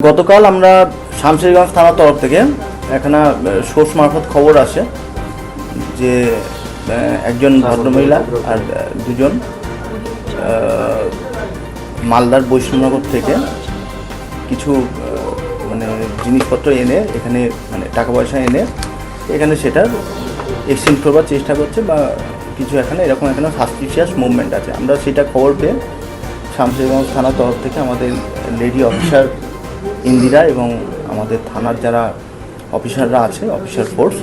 গতকাল আমরা শামশেরগঞ্জ থানার তরফ থেকে এখানে সোর্স মারফত খবর আসে যে একজন ভদ্রমহিলা আর দুজন মালদার বৈষ্ণবনগর থেকে কিছু মানে জিনিসপত্র এনে এখানে মানে টাকা পয়সা এনে এখানে সেটার এক্সচেঞ্জ করবার চেষ্টা করছে বা কিছু এখানে, এরকম এখানে সাসপিশিয়াস মুভমেন্ট আছে। আমরা সেটা খবর পেয়ে শামশেরগঞ্জ থানার তরফ থেকে আমাদের লেডি অফিসার ইন্দিরা এবং আমাদের থানার যারা অফিসাররা আছে, অফিসার ফোর্স,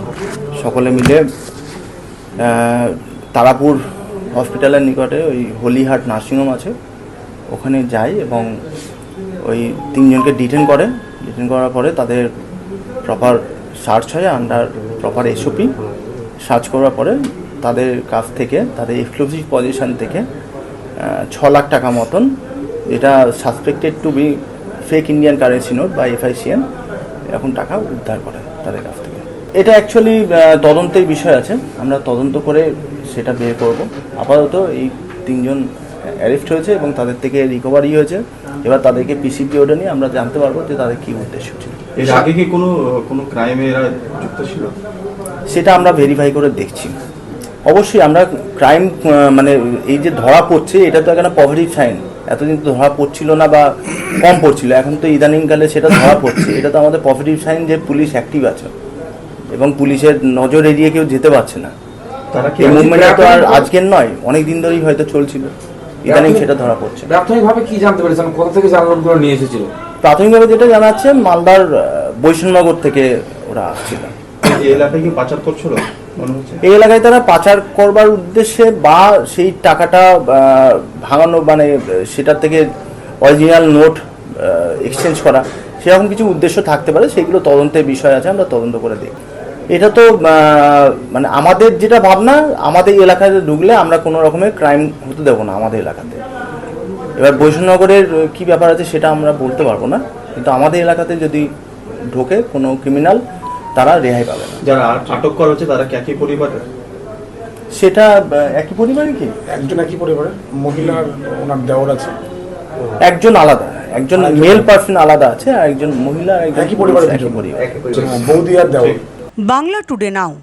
সকলে মিলে তারাপুর হসপিটালের নিকটে ওই হলিহাট নার্সিংহোম আছে। ওখানে যাই এবং ওই তিনজনকে ডিটেন করে ডিটেন করার পরে তাদের প্রপার সার্চ হয় আন্ডার প্রপার এসওপি সার্চ করার পরে তাদের কাছ থেকে, তাদের এক্সক্লুসিভ পজিশন থেকে ছ লাখ টাকা মতন এটা suspected to be fake Indian currency note বা এফআইসিএন এরকম টাকা উদ্ধার করে তাদের কাছ থেকে। এটা অ্যাকচুয়ালি তদন্তের বিষয় আছে। আমরা তদন্ত করে সেটা বের করব। আপাতত এই তিনজন অ্যারেস্ট হয়েছে এবং তাদের থেকে রিকভারি হয়েছে। এবার তাদেরকে পিসিপি ওটা নিয়ে আমরা জানতে পারব যে তাদের কী উদ্দেশ্য ছিল। এর আগে কি কোনো কোনো ক্রাইমে এরা যুক্ত ছিল? সেটা আমরা ভেরিফাই করে দেখছি। অবশ্যই আমরা ক্রাইম মানে এই যে ধরা পড়ছে এটা তো এখানে পজিটিভ সাইন এতদিন তো ধরা পড়ছিল না বা কম পড়ছিল এখন তো ইদানিংকালে সেটা ধরা পড়ছে। এটা তো আমাদের পজিটিভ সাইন যে পুলিশ অ্যাক্টিভ আছে। এবং পুলিশের নজর এড়িয়ে কেউ যেতে পারছে না। এই মুভমেন্টটা তো আর আজকের নয় অনেক দিন ধরেই হয়তো চলছিল। ইদানিং সেটা ধরা পড়ছে। প্রাথমিকভাবে কি জানতে পেরেছেন? কোথা থেকে জানলামগুলো নিয়ে এসেছিল? প্রাথমিকভাবে যেটা জানা যাচ্ছে মালদার বৈষ্ণবনগর থেকে ওরা আসছিল। এই এলাকায় কি পাচার করছিল এই এলাকায় তারা পাচার করবার উদ্দেশ্যে বা সেই টাকাটা ভাঙানো মানে সেটার থেকে অরিজিনাল নোট এক্সচেঞ্জ করা, সেরকম কিছু উদ্দেশ্য থাকতে পারে। সেগুলো তদন্তের বিষয় আছে, আমরা তদন্ত করে দিই এটা তো মানে আমাদের যেটা ভাবনা, আমাদের এলাকায় ঢুকলে আমরা কোনো রকমের ক্রাইম হতে দেবো না আমাদের এলাকাতে। এবার বৈষ্ণবনগরের কি ব্যাপার আছে সেটা আমরা বলতে পারব না। কিন্তু আমাদের এলাকাতে যদি ঢোকে কোনো ক্রিমিনাল তারা রেহাই পাবে না। যারা আটক করা হচ্ছে তারা কি একই পরিবারের? সেটা একই পরিবারে কি? একজন একই পরিবারে মহিলার ওনার দেওর আছে। একজন আলাদা একজন মেল পার্সন আলাদা। আছে আর একজন মহিলা আর একই পরিবারের একই পরিবার। বৌদি আর দেওর। Bangla today now.